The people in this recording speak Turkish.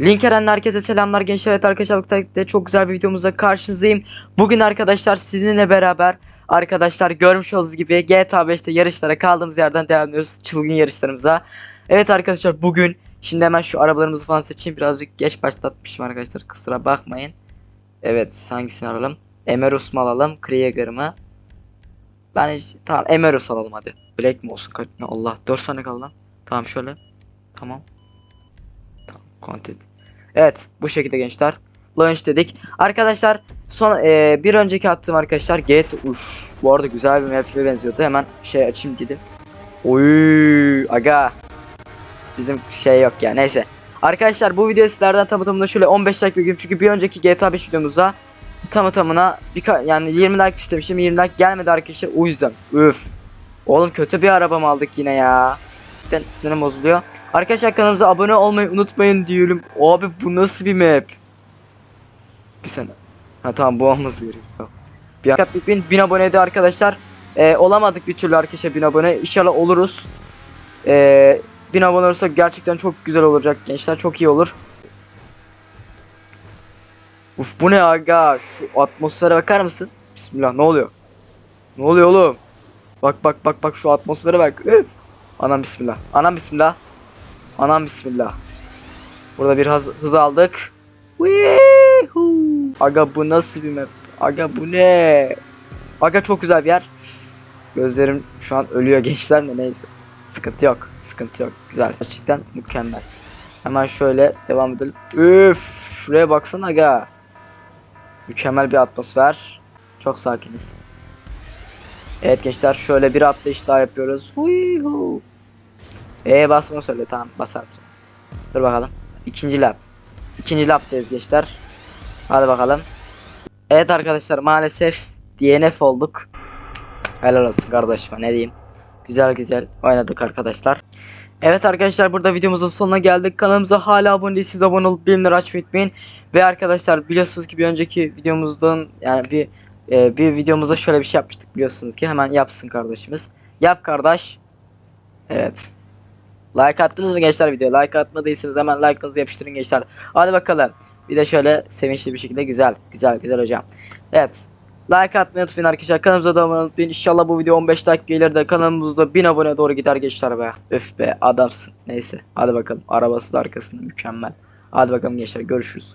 Link Eren'le herkese selamlar gençler. Evet arkadaşlar bu çok güzel bir videomuzla karşınızdayım. Bugün arkadaşlar sizinle beraber arkadaşlar görmüş olduğunuz gibi GTA 5'te yarışlara kaldığımız yerden devam ediyoruz. Çılgın yarışlarımıza. Evet arkadaşlar bugün şimdi hemen şu arabalarımızı falan seçeyim. Birazcık geç başlatmışım arkadaşlar. Kusura bakmayın. Evet hangisini alalım? Emerus mu alalım? Krieger mı? Ben hiç, tamam Emerus alalım hadi. Black mi olsun? Allah 4 saniye kaldı lan. Tamam şöyle. Tamam. Content. Evet bu şekilde gençler. Launch dedik. Arkadaşlar son e, bir önceki attığım arkadaşlar Get uş. Bu arada güzel bir map'e benziyordu. Hemen şey açayım dedim. Oy aga. Bizim şey yok ya. Neyse. Arkadaşlar bu video sizlerden tamı tamına şöyle 15 like bekliyorum. Çünkü bir önceki GTA 5 videomuzda tamı tamına yani 20 like istemiştim. 20 like gelmedi arkadaşlar. O yüzden. Üf. Oğlum kötü bir araba mı aldık yine ya. Sinirim bozuluyor. Arkadaşlar kanalımıza abone olmayı unutmayın diyelim. Abi bu nasıl bir map? Bir sene. Ha tamam bu olması gerekiyor. Tamam. Bir bin, bin aboneydi arkadaşlar. Ee, olamadık bir türlü arkadaşlar bin abone. İnşallah oluruz. Ee, bin abone olursak gerçekten çok güzel olacak gençler. Çok iyi olur. Uf bu ne aga? Şu atmosfere bakar mısın? Bismillah ne oluyor? Ne oluyor oğlum? Bak bak bak bak şu atmosfere bak. Üf. Anam bismillah. Anam bismillah. Anam bismillah. Burada bir hız, hız aldık. Aga bu nasıl bir map? Aga bu ne? Aga çok güzel bir yer. Gözlerim şu an ölüyor gençler de neyse. Sıkıntı yok. Sıkıntı yok. Güzel. Gerçekten mükemmel. Hemen şöyle devam edelim. Üf, şuraya baksana aga. Mükemmel bir atmosfer. Çok sakiniz. Evet gençler şöyle bir atlayış daha yapıyoruz. Woohoo. E basma söyle tamam basar mısın? Dur bakalım. İkinci lap. İkinci laptayız gençler. Hadi bakalım. Evet arkadaşlar maalesef DNF olduk. Helal olsun kardeşime ne diyeyim. Güzel güzel oynadık arkadaşlar. Evet arkadaşlar burada videomuzun sonuna geldik. Kanalımıza hala abone değilseniz abone olup bildirimleri açmayı unutmayın. Ve arkadaşlar biliyorsunuz ki bir önceki videomuzdan yani bir e, bir videomuzda şöyle bir şey yapmıştık biliyorsunuz ki hemen yapsın kardeşimiz. Yap kardeş. Evet. Like attınız mı gençler video? Like atmadıysanız hemen like'ınızı yapıştırın gençler. Hadi bakalım. Bir de şöyle sevinçli bir şekilde güzel. Güzel güzel hocam. Evet. Like atmayı unutmayın arkadaşlar. Kanalımıza da abone unutmayın. İnşallah bu video 15 dakika gelir de kanalımızda 1000 abone doğru gider gençler be. Öf be adamsın. Neyse. Hadi bakalım. Arabası da arkasında mükemmel. Hadi bakalım gençler görüşürüz.